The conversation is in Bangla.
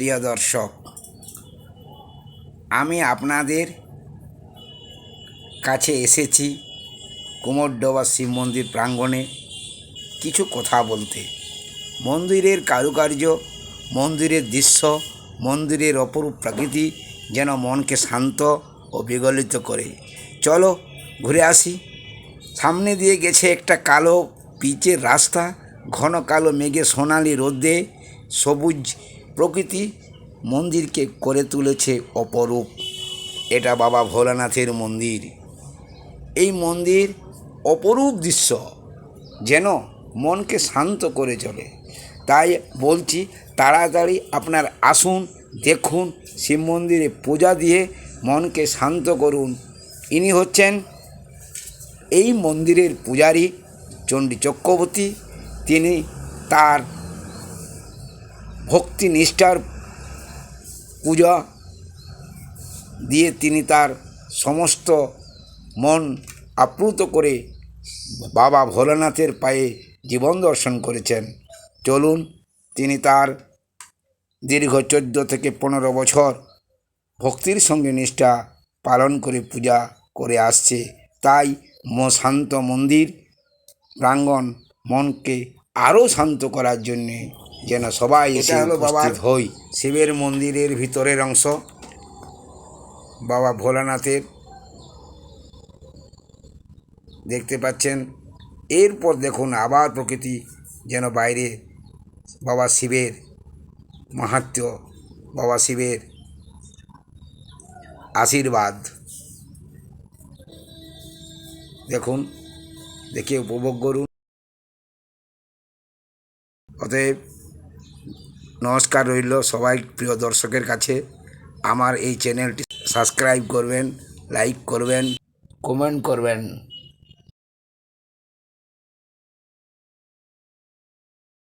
প্রিয় দর্শক, আমি আপনাদের কাছে এসেছি কুমোরডোবা শিব মন্দির প্রাঙ্গণে কিছু কথা বলতে। মন্দিরের কারুকার্য, মন্দিরের দৃশ্য, মন্দিরের অপরূপ প্রকৃতি যেন মনকে শান্ত ও বিগলিত করে। চলো ঘুরে আসি। সামনে দিয়ে গেছে একটা কালো পিচের রাস্তা, ঘন কালো মেঘে সোনালি রোদে সবুজ প্রকৃতি মন্দিরকে করে তুলেছে অপরূপ। এটা বাবা ভোলানাথের মন্দির। এই মন্দির অপরূপ দৃশ্য, যেন মনকে শান্ত করে চলে। তাই বলছি, তাড়াতাড়ি আপনার আসুন, দেখুন, শিব মন্দিরে পূজা দিয়ে মনকে শান্ত করুন। ইনি হচ্ছেন এই মন্দিরের পূজারী চণ্ডী চক্রবর্তী। তিনি তার ভক্তি নিষ্ঠার পূজা দিয়ে তিনি তার সমস্ত মন আপ্লুত করে বাবা ভোলানাথের পায়ে জীবন দর্শন করেছেন। চলুন, তিনি তার দীর্ঘ চোদ্দ থেকে পনেরো বছর ভক্তির সঙ্গে নিষ্ঠা পালন করে পূজা করে আসছে। তাই ম শান্ত মন্দির প্রাঙ্গণ মনকে আরও শান্ত করার জন্যে যেন সবাই এসে উপস্থিত হই। শিবের মন্দিরের ভিতরের অংশ। বাবা ভোলানাথের। দেখতে পাচ্ছেন। এরপর দেখুন আবার প্রকৃতি যেন বাইরে বাবা শিবের মাহাত্ম্য বাবা শিবের আশীর্বাদ। দেখুন দেখে উপভোগ করুন। অতএব নমস্কার রইল সবাই প্রিয় দর্শকের কাছে। আমার এই চ্যানেলটি সাবস্ক্রাইব করবেন, লাইক করবেন, কমেন্ট করবেন।